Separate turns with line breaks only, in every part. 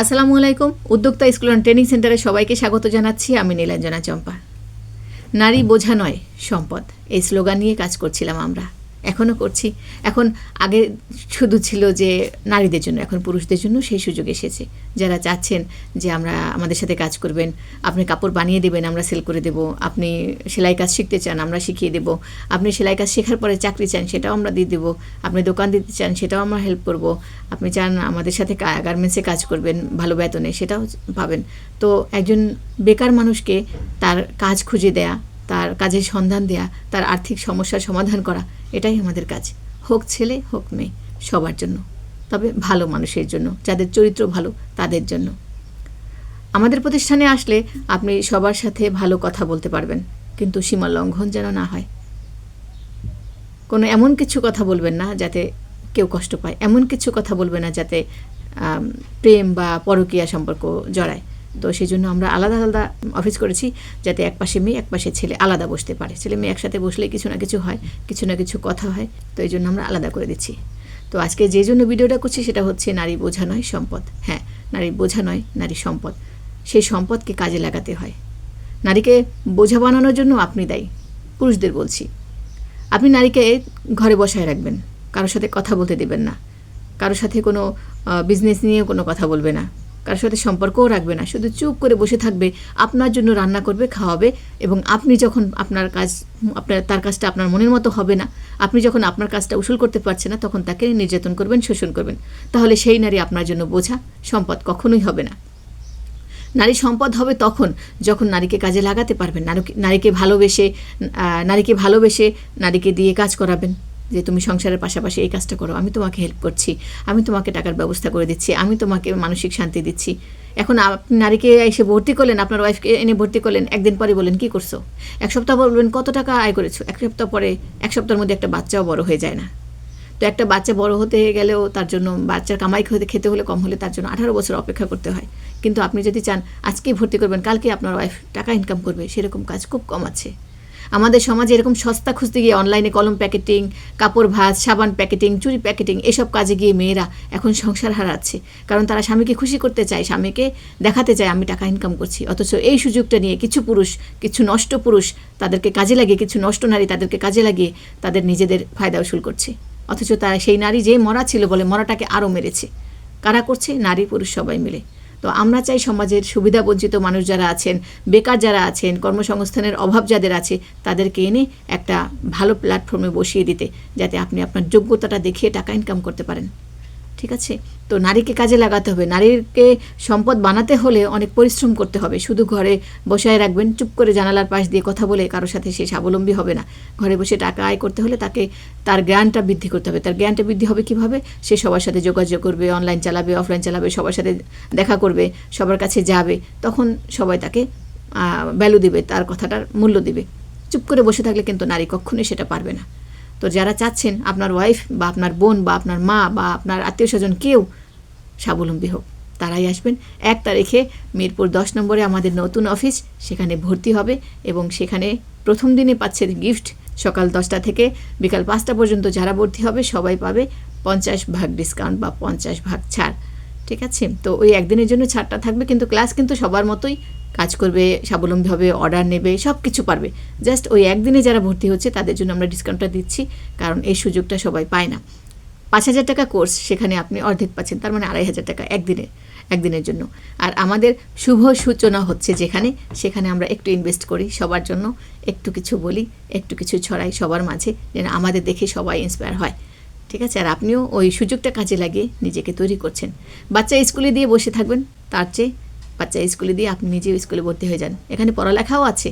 আসসালামু আলাইকুম। উদ্যোক্তা স্কুল অ্যান্ড ট্রেনিং সেন্টারে সবাইকে স্বাগত জানাচ্ছি। আমি নীলাঞ্জনা চম্পা। নারী বোঝা নয়, সম্পদ। এই স্লোগান নিয়ে কাজ করছিলাম আমরা। এখনও করছি। এখন আগে শুধু ছিল যে নারীদের জন্য, এখন পুরুষদের জন্য সেই সুযোগ এসেছে। যারা চাচ্ছেন যে আমরা আমাদের সাথে কাজ করবেন, আপনি কাপড় বানিয়ে দেবেন, আমরা সেল করে দেব। আপনি সেলাই কাজ শিখতে চান, আমরা শিখিয়ে দেব। আপনি সেলাই কাজ শেখার পরে চাকরি চান, সেটাও আমরা দিয়ে দেবো। আপনি দোকান দিতে চান, সেটাও আমরা হেল্প করব। আপনি চান আমাদের সাথে গার্মেন্টসে কাজ করবেন, ভালো বেতনে, সেটাও পাবেন। তো একজন বেকার মানুষকে তার কাজ খুঁজে দেয়া তার কাজের সন্ধান দেয়া, তার আর্থিক সমস্যার সমাধান করা, এটাই আমাদের কাজ। হোক ছেলে, হোক মেয়ে, সবার জন্য। তবে ভালো মানুষের জন্য, যাদের চরিত্র ভালো, তাদের জন্য। আমাদের প্রতিষ্ঠানে আসলে আপনি সবার সাথে ভালো কথা বলতে পারবেন, কিন্তু সীমা লঙ্ঘন যেন না হয়। কোনো এমন কিছু কথা বলবেন না যাতে কেউ কষ্ট পায়। এমন কিছু কথা বলবেন না যাতে প্রেম বা পরকীয়া সম্পর্ক জড়ায়। তো সেই জন্য আমরা আলাদা আলাদা অফিস করেছি যাতে এক পাশে মেয়ে, এক পাশে ছেলে আলাদা বসতে পারে। ছেলে মেয়ে একসাথে বসলে কিছু না কিছু হয়, কিছু না কিছু কথা হয়, তো এই জন্য আমরা আলাদা করে দিচ্ছি। তো আজকে যে জন্য ভিডিওটা করছি সেটা হচ্ছে নারী বোঝা নয় সম্পদ। হ্যাঁ নারী বোঝা নয়, নারী সম্পদ। সেই সম্পদকে কাজে লাগাতে হয়। নারীকে বোঝা বানানোর জন্য আপনি দায়ী। পুরুষদের বলছি, আপনি নারীকে ঘরে বসায় রাখবেন। কারোর সাথে কথা বলতে দেবেন না। কারোর সাথে কোনো বিজনেস নিয়েও কোনো কথা বলবে না। কারোর সাথে সম্পর্কও রাখবে না। শুধু চুপ করে বসে থাকবে, আপনার জন্য রান্না করবে, খাওয়াবে এবং আপনি যখন আপনার কাজ, আপনার, তার কাজটা আপনার মনের মতো হবে না, আপনি যখন আপনার কাজটা উসুল করতে পারছে না, তখন তাকে নির্যাতন করবেন, শোষণ করবেন। তাহলে সেই নারী আপনার জন্য বোঝা সম্পদ কখনোই হবে না। নারী সম্পদ হবে তখন যখন নারীকে কাজে লাগাতে পারবেন, নারীকে নারীকে ভালোবেসে নারীকে ভালোবেসে নারীকে দিয়ে কাজ করাবেন। যে তুমি সংসারের পাশাপাশি এই কাজটা করো, আমি তোমাকে হেল্প করছি, আমি তোমাকে টাকার ব্যবস্থা করে দিচ্ছি, আমি তোমাকে মানসিক শান্তি দিচ্ছি। এখন আপনি নারীকে এসে ভর্তি করলেন, আপনার ওয়াইফকে এনে ভর্তি করলেন, একদিন পরে বলেন কি করছ? এক সপ্তাহ বলবেন, কত টাকা আয় করেছ? এক সপ্তাহ পরে, এক সপ্তাহের মধ্যে একটা বাচ্চাও বড় হয়ে যায় না। তো একটা বাচ্চা বড় হতে গেলেও তার জন্য বাচ্চার কামাই খেতে খেতে হলে কম হলে তার জন্য আঠারো বছর অপেক্ষা করতে হয়। কিন্তু আপনি যদি চান, আজকেই ভর্তি করবেন কালকে আপনার ওয়াইফ টাকা ইনকাম করবে, সেরকম কাজ খুব কম আছে। আমাদের সমাজে এরকম সস্তা খুঁজতে গিয়ে অনলাইনে কলম প্যাকেটিং, কাপড় ভাঁজ, সাবান প্যাকেটিং চুরি প্যাকেটিং, এসব কাজে গিয়ে মেয়েরা এখন সংসার হারাচ্ছে। কারণ তারা স্বামীকে খুশি করতে চায়, স্বামীকে দেখাতে চায়, আমি টাকা ইনকাম করছি। অথচ এই সুযোগটা নিয়ে কিছু পুরুষ, কিছু নষ্ট পুরুষ তাদেরকে কাজে লাগিয়ে, কিছু নষ্ট নারী তাদেরকে কাজে লাগিয়ে তাদের নিজেদের ফায়দা উসুল করছে। অথচ তারা সেই নারী যে মরা ছিল বলে মরাটাকে আরও মেরেছে। কারা করছে? নারী পুরুষ সবাই মিলে। তো আমরা চাই সমাজের সুবিধা বঞ্চিত মানুষ যারা আছেন, বেকার যারা আছেন, কর্মসংস্থানের অভাব যাদের আছে, তাদেরকে এনে একটা ভালো প্ল্যাটফর্মে বসিয়ে দিতে, যাতে আপনি আপনার যোগ্যতাটা দেখিয়ে টাকা ইনকাম করতে পারেন। ঠিক আছে? তো নারীকে কাজে লাগাতে হবে। নারীকে সম্পদ বানাতে হলে অনেক পরিশ্রম করতে হবে। শুধু ঘরে বসায় রাখবেন, চুপ করে জানালার পাশ দিয়ে কথা বলে কারোর সাথে সে স্বাবলম্বী হবে না। ঘরে বসে টাকা আয় করতে হলে তাকে তার জ্ঞানটা বৃদ্ধি করতে হবে। তার জ্ঞানটা বৃদ্ধি হবে কীভাবে? সে সবার সাথে যোগাযোগ করবে অনলাইন চালাবে অফলাইন চালাবে, সবার সাথে দেখা করবে, সবার কাছে যাবে। তখন সবাই তাকে ভ্যালু দিবে, তার কথাটার মূল্য দিবে। চুপ করে বসে থাকলে কিন্তু নারী কখনোই সেটা পারবে না। তো যারা চাচ্ছেন আপনার ওয়াইফ বা আপনার বোন বা আপনার মা বা আপনার আত্মীয় স্বজন কেউ স্বাবলম্বী হোক, তারাই আসবেন। এক তারিখে মিরপুর দশ নম্বরে আমাদের নতুন অফিস সেখানে ভর্তি হবে এবং সেখানে প্রথম দিনে পাচ্ছে গিফট সকাল দশটা থেকে বিকাল পাঁচটা পর্যন্ত যারা ভর্তি হবে, সবাই পাবে পঞ্চাশ ভাগ ডিসকাউন্ট বা পঞ্চাশ ভাগ ছাড়। ঠিক আছে? তো ওই একদিনের জন্য ছাড়টা থাকবে, কিন্তু ক্লাস কিন্তু সবার মতোই কাজ করবে স্বাবলম্বী হবে অর্ডার নেবে সব কিছু পারবে। জাস্ট ওই একদিনে যারা ভর্তি হচ্ছে, তাদের জন্য আমরা ডিসকাউন্টটা দিচ্ছি, কারণ এই সুযোগটা সবাই পায় না। পাঁচ হাজার টাকা কোর্স সেখানে আপনি অর্ধেক পাচ্ছেন, তার মানে আড়াই হাজার টাকা একদিনে, একদিনের জন্য। আর আমাদের শুভ সূচনা হচ্ছে যেখানে, সেখানে আমরা একটু ইনভেস্ট করি, সবার জন্য একটু কিছু বলি, একটু কিছু ছড়াই সবার মাঝে, যেন আমাদের দেখে সবাই ইন্সপায়ার হয়। ঠিক আছে? আর আপনিও ওই সুযোগটা কাজে লাগিয়ে নিজেকে তৈরি করছেন। বাচ্চা স্কুলে দিয়ে বসে থাকবেন, তার চেয়ে বাচ্চা স্কুলে দিয়ে আপনি নিজেও স্কুলে ভর্তি হয়ে যান। এখানে পড়ালেখাও আছে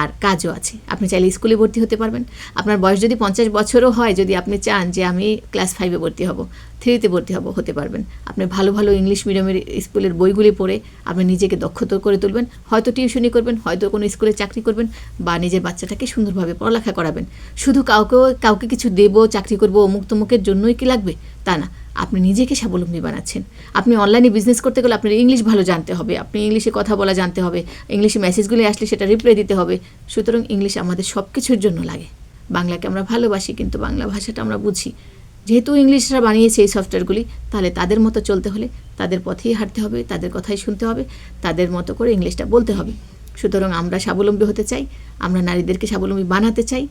আর কাজও আছে। আপনি চাইলে স্কুলে ভর্তি হতে পারবেন। আপনার বয়স যদি পঞ্চাশ বছরও হয়, যদি আপনি চান যে আমি ক্লাস ফাইভে ভর্তি হব থ্রিতে ভর্তি হব, হতে পারবেন। আপনি ভালো ভালো ইংলিশ মিডিয়ামের স্কুলের বইগুলি পড়ে আপনি নিজেকে দক্ষতা করে তুলবেন। হয়তো টিউশনি করবেন, হয়তো কোনো স্কুলে চাকরি করবেন বা নিজের বাচ্চাটাকে সুন্দরভাবে পড়ালেখা করাবেন। শুধু কাউকে কাউকে কিছু দেবো, চাকরি করব অমুক তমুকের জন্যই কি লাগবে? তা না। আপনি নিজেকে স্বাবলম্বী বানাচ্ছেন। আপনি অনলাইনে বিজনেস করতে গেলে আপনার ইংলিশ ভালো জানতে হবে। আপনি ইংলিশে কথা বলা জানতে হবে। ইংলিশে মেসেজগুলি আসলে সেটা রিপ্লাই দিতে হবে। সুতরাং ইংলিশ আমাদের সব কিছুর জন্য লাগে। বাংলাকে আমরা ভালোবাসি, কিন্তু বাংলা ভাষাটা আমরা বুঝি। যেহেতু ইংলিশরা বানিয়েছে এই সফটওয়্যারগুলি তাহলে তাদের মতো চলতে হলে তাদের পথেই হাঁটতে হবে, তাদের কথাই শুনতে হবে, তাদের মতো করে ইংলিশটা বলতে হবে। সুতরাং আমরা স্বাবলম্বী হতে চাই, আমরা নারীদেরকে স্বাবলম্বী বানাতে চাই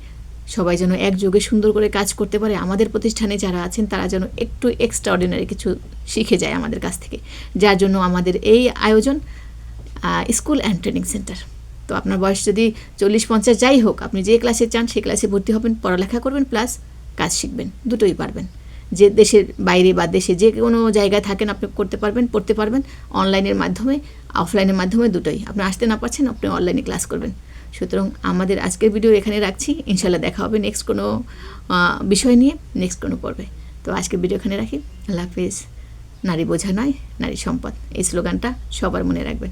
সবাই যেন একযোগে সুন্দর করে কাজ করতে পারে। আমাদের প্রতিষ্ঠানে যারা আছেন, তারা যেন একটু এক্সট্রাঅর্ডিনারি কিছু শিখে যায় আমাদের কাছ থেকে। যার জন্য আমাদের এই আয়োজন স্কুল অ্যান্ড ট্রেনিং সেন্টার তো আপনার বয়স যদি চল্লিশ পঞ্চাশ যাই হোক, আপনি যে ক্লাসে চান, সেই ক্লাসে ভর্তি হবেন, পড়ালেখা করবেন প্লাস কাজ শিখবেন, দুটোই পারবেন। যে দেশের বাইরে বা দেশে যে কোনো জায়গায় থাকেন, আপনি করতে পারবেন, পড়তে পারবেন। অনলাইনের মাধ্যমে অফলাইনের মাধ্যমে দুটোই। আপনি আসতে না পারছেন, আপনি অনলাইনে ক্লাস করবেন। সুতরাং আমাদের আজকের ভিডিও এখানে রাখছি। ইনশাল্লাহ দেখা হবে নেক্সট কোনো বিষয় নিয়ে নেক্সট কোনো পর্বে। তো আজকের ভিডিও এখানে রাখি। আল্লাহ হাফিজ। নারী বোঝা নয়, নারী সম্পদ। এই স্লোগানটা সবার মনে রাখবেন।